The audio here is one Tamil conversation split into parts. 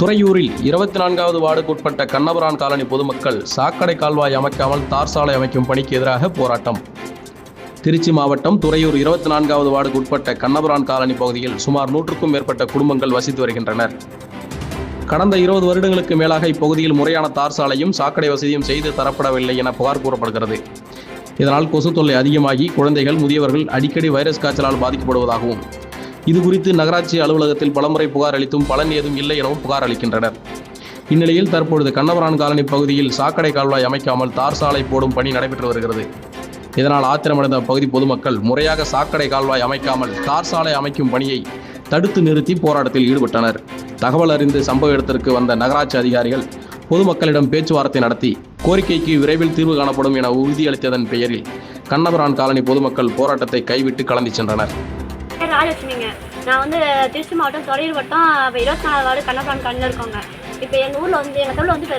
துறையூரில் இருபத்தி நான்காவது வார்டுக்குட்பட்ட கண்ணபுரான் காலனி பொதுமக்கள் சாக்கடை கால்வாய் அமைக்காமல் தார் சாலை அமைக்கும் பணிக்கு எதிராக போராட்டம். திருச்சி மாவட்டம் துறையூர் இருபத்தி நான்காவது வார்டுக்குட்பட்ட கண்ணபுரான் காலனி பகுதியில் சுமார் நூற்றுக்கும் மேற்பட்ட குடும்பங்கள் வசித்து வருகின்றனர். கடந்த இருபது வருடங்களுக்கு மேலாக இப்பகுதியில் முறையான தார் சாலையும் சாக்கடை வசதியும் செய்து தரப்படவில்லை என புகார் கூறப்படுகிறது. இதனால் கொசு தொல்லை அதிகமாகி குழந்தைகள் முதியவர்கள் அடிக்கடி வைரஸ் காய்ச்சலால் பாதிக்கப்படுவதாகவும் இது குறித்து நகராட்சி அலுவலகத்தில் பலமுறை புகார் அளித்தும் பலன் ஏதும் இல்லை எனவும் புகார் அளிக்கின்றனர். இந்நிலையில் தற்பொழுது கண்ணபுரான் காலனி பகுதியில் சாக்கடை கால்வாய் அமைக்காமல் தார் சாலை போடும் பணி நடைபெற்று வருகிறது. இதனால் ஆத்திரமடைந்த பகுதி பொதுமக்கள் முறையாக சாக்கடை கால்வாய் அமைக்காமல் தார் சாலை அமைக்கும் பணியை தடுத்து நிறுத்தி போராட்டத்தில் ஈடுபட்டனர். தகவல் அறிந்து சம்பவ இடத்திற்கு வந்த நகராட்சி அதிகாரிகள் பொதுமக்களிடம் பேச்சுவார்த்தை நடத்தி கோரிக்கைக்கு விரைவில் தீர்வு காணப்படும் என உறுதியளித்ததன் பெயரில் கண்ணபுரான் காலனி பொதுமக்கள் போராட்டத்தை கைவிட்டு கலந்து சென்றனர். ராஜலட்சுமிங்க நான் வந்து திருச்சி மாவட்டம் தொழில் வட்டம் இப்போ இருபத்தி நாலு வார்டு கண்ணபுரம் கண்ணில் இருக்கோங்க. இப்போ எங்கள் ஊரில் வந்து எங்கள் தெருவில் வந்து இப்போ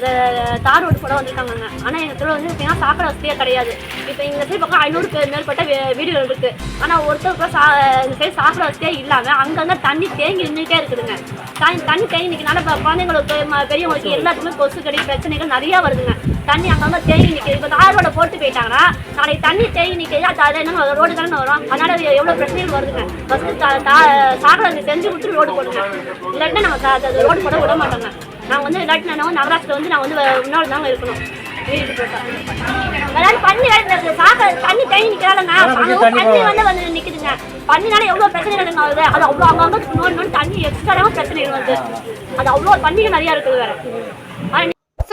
தார் ரோடு போட வந்திருக்காங்கங்க. ஆனால் எங்கள் தெருவில் வந்து பார்த்தீங்கன்னா சாக்கடை வசதியே கிடையாது. இப்போ இந்த சைடு பக்கம் ஐநூறுக்கு மேற்பட்ட வீடுகள் இருக்குது ஆனால் ஒருத்தருக்கு சா இந்த சைடு சாக்கடை வசதியே இல்லாமல் அங்கங்கே தண்ணி தேங்கி நின்றுட்டே இருக்குதுங்க. தண்ணி தண்ணி தேங்கி நிற்கிறனால இப்போ குழந்தைங்களுக்கு பெரியவங்களுக்கு எல்லாத்துக்குமே கொசு கடி பிரச்சனைகள் நிறையா வருதுங்க. தண்ணி அங்கங்கே தேங்கி நிற்கிது இப்போ தார் ரோட போட்டு போயிட்டாங்கன்னா நாளைக்கு தண்ணி தேங்கி நிற்கிறது அது அது என்ன ரோடு தானே வரும். அதனால எவ்வளோ பிரச்சனைகள் வருதுங்க. ஃபஸ்ட்டு சாக்கடை அங்கே செஞ்சு கொடுத்து ரோடு போடுங்க. இல்லாட்டினா சா- அது ரோடு போட விட மாட்டோங்க. நாங்கள் வந்து இல்லாட்டி நான் நகராட்சியில் வந்து நாங்கள் வந்து முன்னாடி தாங்க இருக்கணும். அதாவது பண்ணி வேலை சாக்கடை தண்ணி தேங்கி நிற்கிறாங்க தண்ணி வந்து வந்து நிற்குதுங்க பண்ணினால எவ்வளோ பிரச்சனைகள் வருது அது. அவ்வளோ அங்கங்கே நோண்டு நோண்டு தண்ணி எக்ஸ்ட்ராவும் பிரச்சனைகள் வருது. அது அவ்வளோ பண்டிகை நிறையா இருக்குது வேறு.